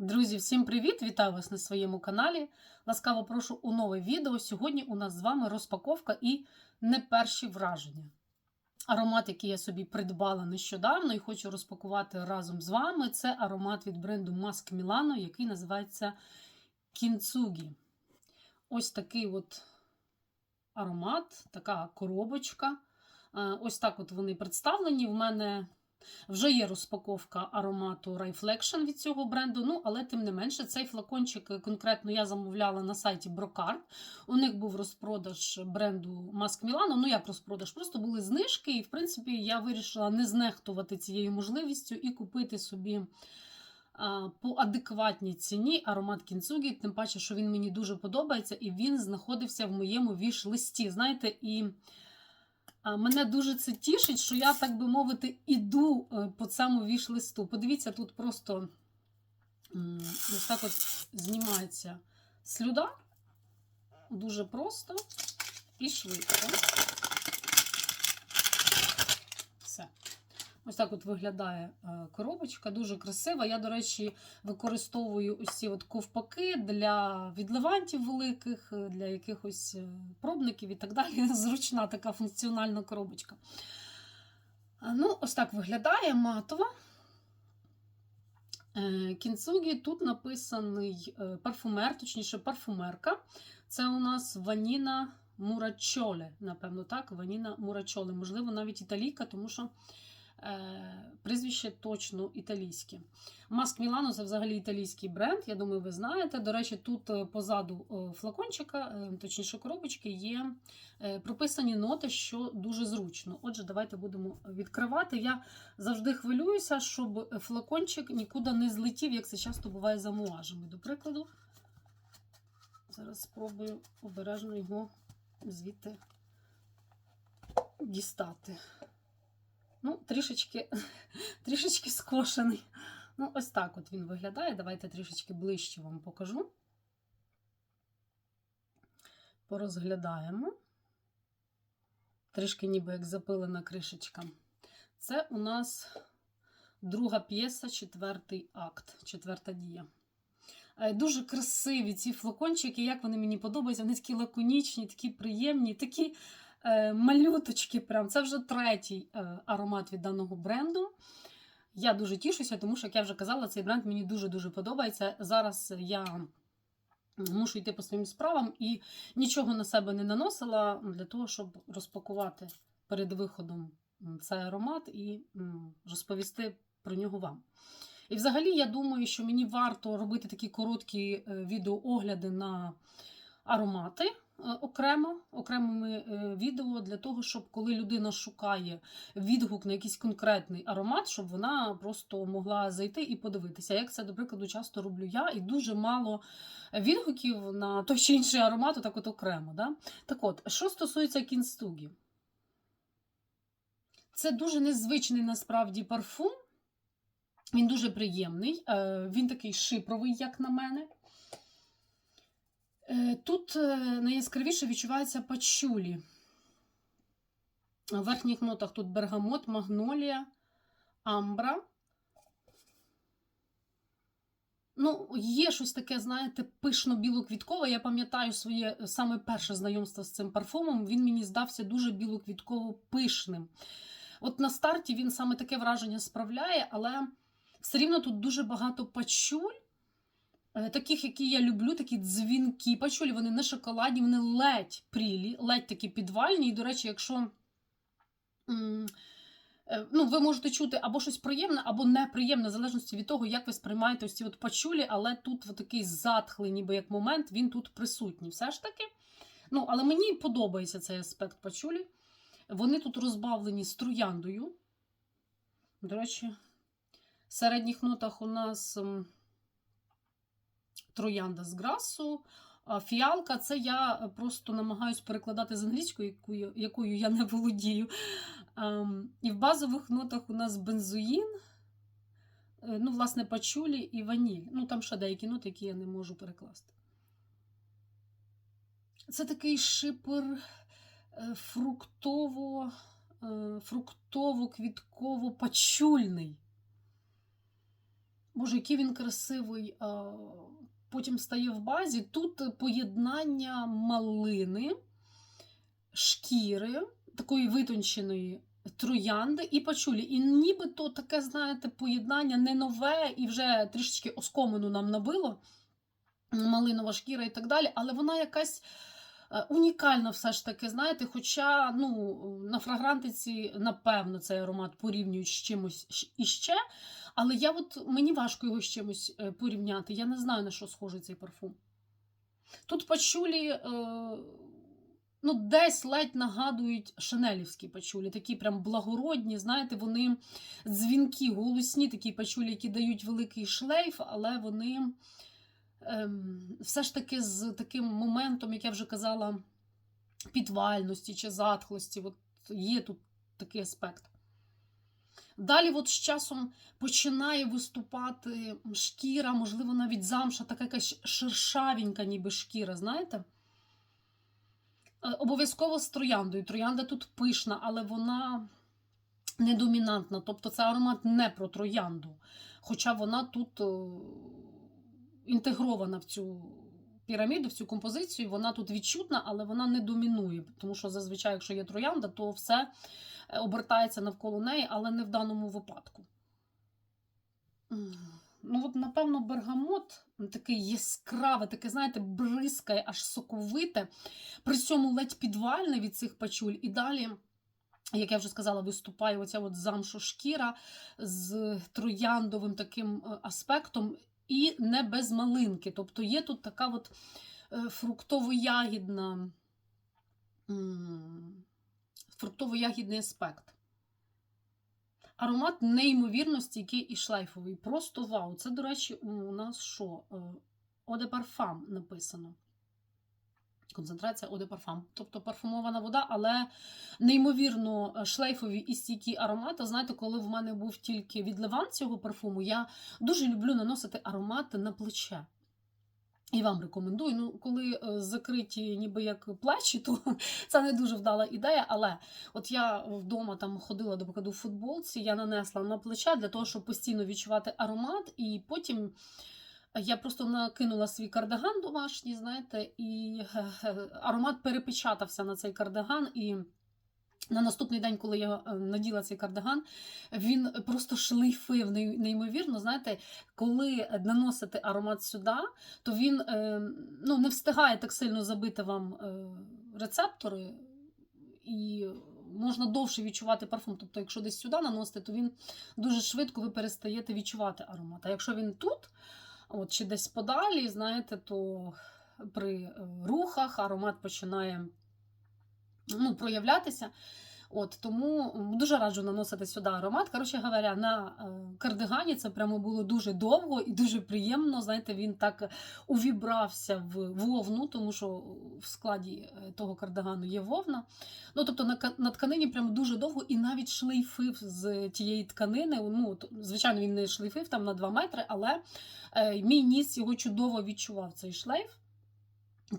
Друзі, всім привіт! Вітаю вас на своєму каналі. Ласкаво прошу у нове відео. Сьогодні у нас з вами розпаковка і не перші враження. Аромат, який я собі придбала нещодавно і хочу розпакувати разом з вами, це аромат від бренду Mask Milano, який називається Кінцугі. Ось такий от аромат, така коробочка. Ось так от вони представлені. В мене вже є розпаковка аромату Reflection від цього бренду. Ну, але тим не менше, цей флакончик е, конкретно я замовляла на сайті Brocard. У них був розпродаж бренду Mask Milano. Ну, як розпродаж? Просто були знижки, і в принципі я вирішила не знехтувати цією можливістю і купити собі. По адекватній ціні аромат кінцугі, тим паче, що він мені дуже подобається, і він знаходився в моєму віш-листі. Знаєте, і Мене дуже це тішить, що я, так би мовити, іду е, по цьому віш-листу. Подивіться, тут просто ось так от знімається слюда. Дуже просто і швидко. Все. Ось так от виглядає е, коробочка, дуже красива. Я, до речі, використовую ці от ковпаки для відливантів великих, е, для якихось е, пробників і так далі. Зручна така функціональна коробочка. Ну, ось так виглядає матова. Кінцугі тут написаний парфумер, точніше, парфумерка. Це у нас Ваніна Мурачоле, напевно, так, Ваніна Мурачоле. Можливо, навіть італійка, тому що прізвище точно італійське. Маск Мілано це взагалі італійський бренд. Я думаю, ви знаєте. До речі, тут е, позаду е, флакончика, е, точніше коробочки, є е, прописані ноти, що дуже зручно. Отже, давайте будемо відкривати. Я завжди хвилююся, щоб флакончик нікуди не злетів, як це часто буває за муажами. До прикладу, зараз спробую обережно його звідти дістати. Ну, трішечки, трішечки скошений. Ну, ось так от він виглядає. Давайте трішечки ближче вам покажу. Порозглядаємо. Трішки ніби як запилена кришечка. Це у нас друга п'єса, четвертий акт, четверта дія. Е, Дуже красиві ці флакончики, як вони мені подобаються. Вони такі лаконічні, такі приємні, такі малюточки. Прям. Це вже третій е, аромат від даного бренду. Я дуже тішуся, тому що, як я вже казала, цей бренд мені дуже-дуже подобається. Зараз я мушу йти по своїм справам і нічого на себе не наносила для того, щоб розпакувати перед виходом цей аромат і розповісти про нього вам. І взагалі, я думаю, що мені варто робити такі короткі е, відеоогляди на аромати е, окремо, окремими е, відео для того, щоб коли людина шукає відгук на якийсь конкретний аромат, щоб вона просто могла зайти і подивитися. Як це, до прикладу, часто роблю я, і дуже мало відгуків на той чи інший аромат, так от окремо. Да? Так от, що стосується кінстугі, це дуже незвичний насправді парфум. Він дуже приємний, е, він такий шипровий, як на мене. Е, Тут е, найяскравіше відчувається пачулі. В верхніх нотах тут бергамот, магнолія, амбра. Ну, є щось таке, знаєте, пишно-білоквіткове. Я пам'ятаю своє саме перше знайомство з цим парфумом. Він мені здався дуже білоквітково пишним. От на старті він саме таке враження справляє, але все рівно тут дуже багато пачуль, е, таких, які я люблю, такі дзвінки. Пачулі, вони не шоколадні, вони ледь прілі, ледь такі підвальні. І, до речі, якщо. е, Ну, ви можете чути або щось приємне, або неприємне, в залежності від того, як ви сприймаєте ось ці от пачулі, але тут от такий затхлий, ніби як момент, він тут присутній. Все ж таки. Ну, але мені подобається цей аспект пачулі. Вони тут розбавлені з трояндою. До речі, в середніх нотах у нас троянда з грасу. Фіалка це я просто намагаюсь перекладати з англійської, якою, якою я не володію. Ем, І в базових нотах у нас бензоїн, е, ну, власне, пачулі і ваніль. Ну, там ще деякі ноти, які я не можу перекласти. Це такий шипер е, фруктово, е, фруктово-квітково-пачульний. Боже, який він красивий. Потім стає в базі. Тут поєднання малини, шкіри, такої витонченої троянди і пачулі. І нібито таке, знаєте, поєднання не нове і вже трішечки оскомину нам набило. Малинова шкіра і так далі, але вона якась е, унікальна все ж таки, знаєте, хоча ну, на фрагрантиці, напевно, цей аромат порівнюють з чимось іще, але я от, мені важко його з чимось е, порівняти. Я не знаю, на що схожий цей парфум. Тут пачулі, е, ну, десь ледь нагадують шанелівські пачулі, такі прям благородні, знаєте, вони дзвінкі, голосні такі пачулі, які дають великий шлейф, але вони все ж таки з таким моментом, як я вже казала, підвальності чи затхлості. От є тут такий аспект. Далі, от з часом починає виступати шкіра, можливо, навіть замша, така якась шершавенька, ніби шкіра, знаєте? Е, Обов'язково з трояндою. Троянда тут пишна, але вона не домінантна. Тобто це аромат не про троянду. Хоча вона тут о, інтегрована в цю піраміду, в цю композицію, вона тут відчутна, але вона не домінує. Тому що зазвичай, якщо є троянда, то все е, обертається навколо неї, але не в даному випадку. Ну, от, напевно, бергамот такий яскравий, таке, знаєте, бризкає, аж соковите, при цьому ледь підвальне від цих пачуль. І далі, як я вже сказала, виступає оця от замшошкіра з трояндовим таким е, аспектом, і не без малинки. Тобто є тут така от е, фруктово-ягідна, фруктово-ягідний аспект. Аромат неймовірно стійкий і шлейфовий. Просто вау. Це, до речі, у нас що? Оде парфам написано. Концентрація оде парфам. Тобто парфумована вода, але неймовірно е, шлейфові і стійкі аромати. Знаєте, коли в мене був тільки відливан цього парфуму, я дуже люблю наносити аромати на плече. І вам рекомендую. Ну, коли е, закриті ніби як плечі, то це не дуже вдала ідея. Але от я вдома там ходила до прикладу в футболці, я нанесла на плече для того, щоб постійно відчувати аромат, і потім. Я просто накинула свій кардиган домашній, знаєте, і е, аромат перепечатався на цей кардиган. І на наступний день, коли я е, наділа цей кардиган, він просто шлейфив неймовірно. Знаєте, коли наносите аромат сюди, то він е, ну, не встигає так сильно забити вам рецептори, і можна довше відчувати парфум. Тобто, якщо десь сюди наносите, то він дуже швидко ви перестаєте відчувати аромат. А якщо він тут, от, чи десь подалі, знаєте, то при е, рухах аромат починає ну, проявлятися. От, тому дуже раджу наносити сюди аромат. Коротше говоря, на е, кардигані це прямо було дуже довго і дуже приємно. Знаєте, він так увібрався в вовну, тому що в складі е, того кардигану є вовна. Ну, тобто на, на тканині прямо дуже довго і навіть шлейфив з тієї тканини. Ну, звичайно, він не шлейфив там на 2 метри, але е, мій ніс його чудово відчував цей шлейф.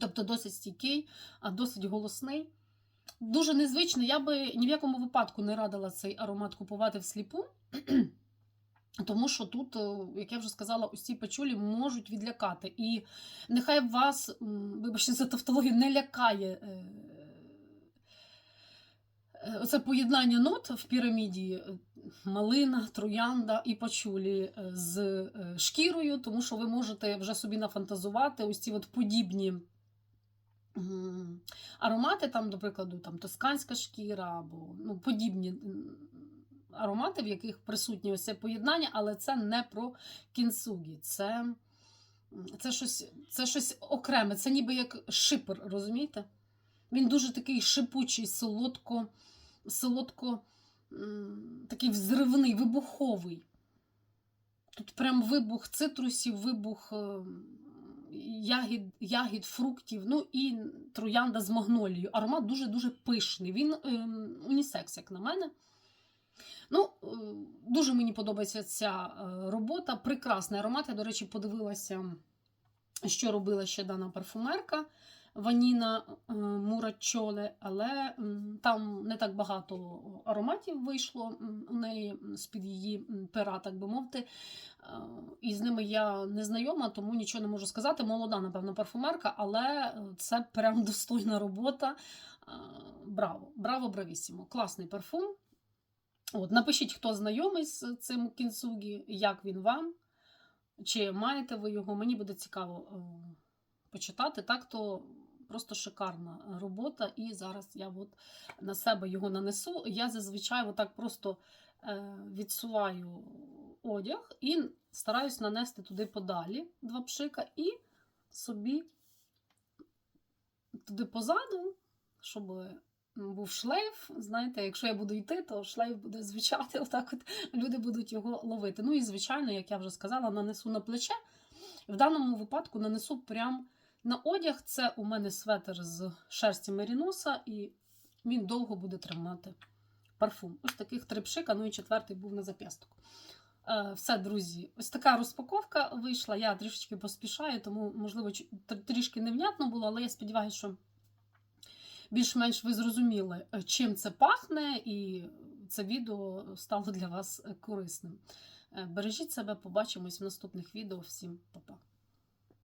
Тобто досить стійкий, а досить голосний. Дуже незвично, я би ні в якому випадку не радила цей аромат купувати всліпу, тому що тут, е, як я вже сказала, ці пачулі можуть відлякати. І нехай вас, вибачте за тавтологію, не лякає е, е, оце поєднання нот в піраміді малина, троянда і пачулі з шкірою, тому що ви можете вже собі нафантазувати ось ці от подібні. Аромати, там, до прикладу, там тосканська шкіра або ну, подібні аромати, в яких присутнє це поєднання, але це не про кінсугі. Це, це, щось, це щось окреме, це ніби як шипер, розумієте? Він дуже такий шипучий, солодко, солодко такий взривний, вибуховий. Тут прям вибух цитрусів, вибух е, ягід, ягід, фруктів, ну і троянда з магнолією. Аромат дуже-дуже пишний. Він е, унісекс, як на мене. Ну, е, дуже мені подобається ця е, робота. Прекрасний аромат. Я, до речі, подивилася, що робила ще дана парфумерка. Ваніна е, Мурачоле, але там не так багато ароматів вийшло у неї з-під її пера, так би мовити. Е, І з ними я не знайома, тому нічого не можу сказати. Молода, напевно, парфумерка, але е, це прям достойна робота. Браво, браво, бравісімо. Класний парфум. От, напишіть, хто знайомий з цим кінцугі, як він вам, чи маєте ви його. Мені буде цікаво почитати. Так, то просто шикарна робота. І зараз я от на себе його нанесу. Я зазвичай отак просто е, відсуваю одяг і стараюсь нанести туди подалі два пшика і собі туди позаду, щоб був шлейф. Знаєте, якщо я буду йти, то шлейф буде звучати, отак от люди будуть його ловити. Ну і, звичайно, як я вже сказала, нанесу на плече. В даному випадку нанесу прямо на одяг. Це у мене светр з шерсті меріноса, і він довго буде тримати парфум. Ось таких три пшика, ну і четвертий був на зап'ясток. Е, Все, друзі, ось така розпаковка вийшла. Я трішечки поспішаю, тому, можливо, трішки невнятно було, але я сподіваюся, що більш-менш ви зрозуміли, е, чим це пахне, і це відео стало для вас корисним. Е, Бережіть себе, побачимось в наступних відео. Всім па-па.